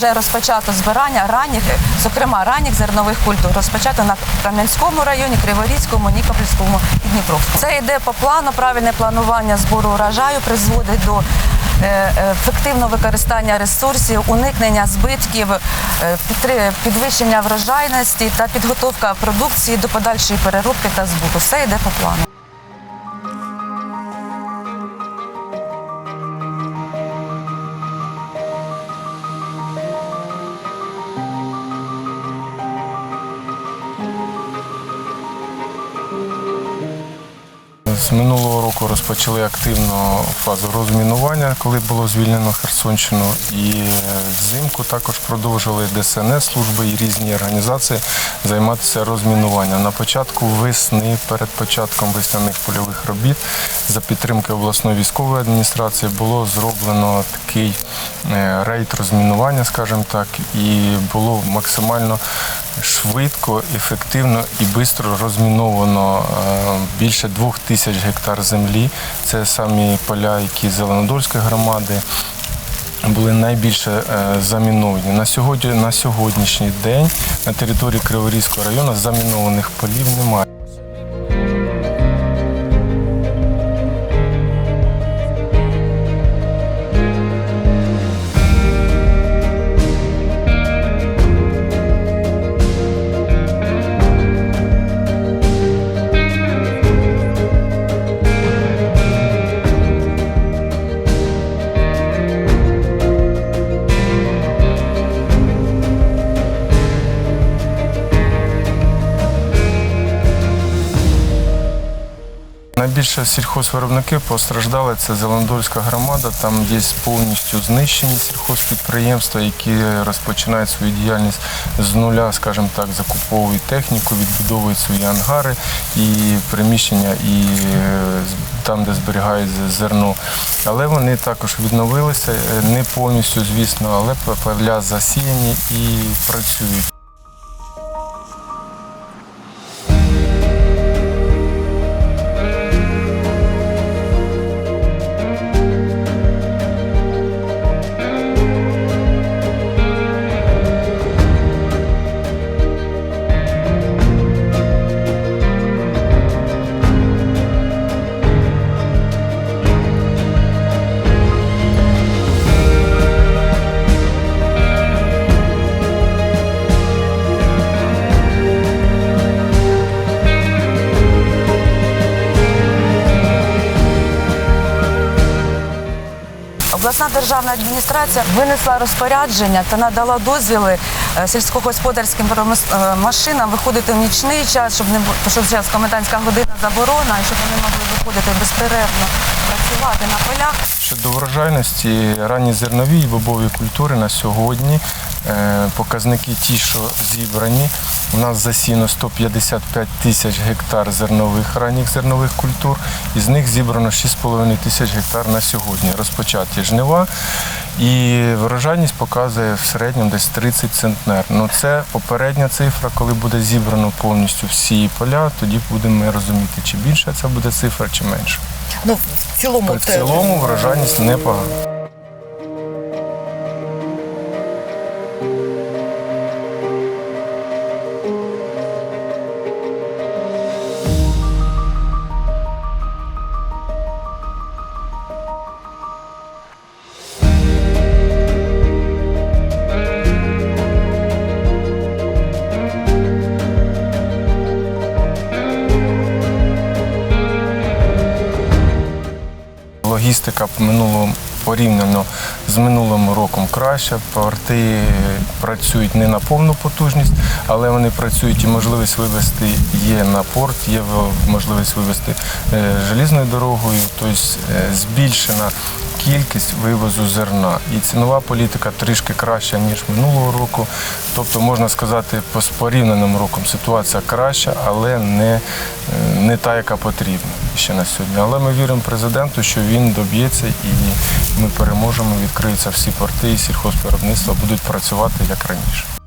Вже розпочато збирання ранніх, зокрема ранніх зернових культур. Розпочато на Кам'янському районі, Криворізькому, Нікопольському і Дніпровському. Це йде по плану. Правильне планування збору урожаю призводить до е, е, ефективного використання ресурсів, уникнення збитків, е, підвищення врожайності та підготовка продукції до подальшої переробки та збуту. Все йде по плану. З минулого року розпочали активну фазу розмінування, коли було звільнено Херсонщину. І взимку також продовжили ДСНС служби і різні організації займатися розмінуванням. На початку весни, перед початком весняних польових робіт, за підтримки обласної військової адміністрації було зроблено такий е, рейд розмінування, скажімо так, і було максимально швидко, ефективно і швидко розміновано е, більше двох тисяч гектар землі. Це самі поля, які Зеленодольської громади. Були найбільше е, заміновані. На сьогодні, на сьогоднішній день на території Криворізького району замінованих полів немає. Найбільше сільхозвиробники постраждали це Зеленодольська громада. Там є повністю знищені сільхозпідприємства, які розпочинають свою діяльність з нуля, скажімо так, закуповують техніку, відбудовують свої ангари і приміщення, і е, там, де зберігають зерно. Але вони також відновилися, е, не повністю, звісно, але поля засіяні і працюють. Обласна державна адміністрація винесла розпорядження та надала дозвіли е, сільськогосподарським е, машинам виходити в нічний час, щоб не щоб зараз комендантська година заборона, щоб вони могли виходити безперервно працювати на полях. Щодо врожайності, ранні зернові і бобові культури на сьогодні показники ті, що зібрані. У нас засіяно 155 тисяч гектар зернових ранніх зернових культур, із них зібрано 6,5 тисяч гектар на сьогодні. Розпочаті жнива. І врожайність показує в середньому десь 30 центнер. Ну це попередня цифра, коли буде зібрано повністю всі поля, тоді будемо розуміти, чи більша це буде цифра, чи менша. Ну, в цілому, В цілому врожайність непогана. Логістика по минулому порівняно з минулим роком краща. Порти працюють не на повну потужність, але вони працюють і можливість вивезти є на порт, є можливість вивезти желізною дорогою, тобто е, збільшена кількість вивозу зерна. І цінова політика трішки краща, ніж минулого року. Тобто, можна сказати, по порівняним роком ситуація краща, але не, е, не та, яка потрібна ще на сьогодні. Але ми віримо президенту, що він доб'ється і ми переможемо, відкриються всі порти, і сільхозвиробництва будуть працювати як раніше.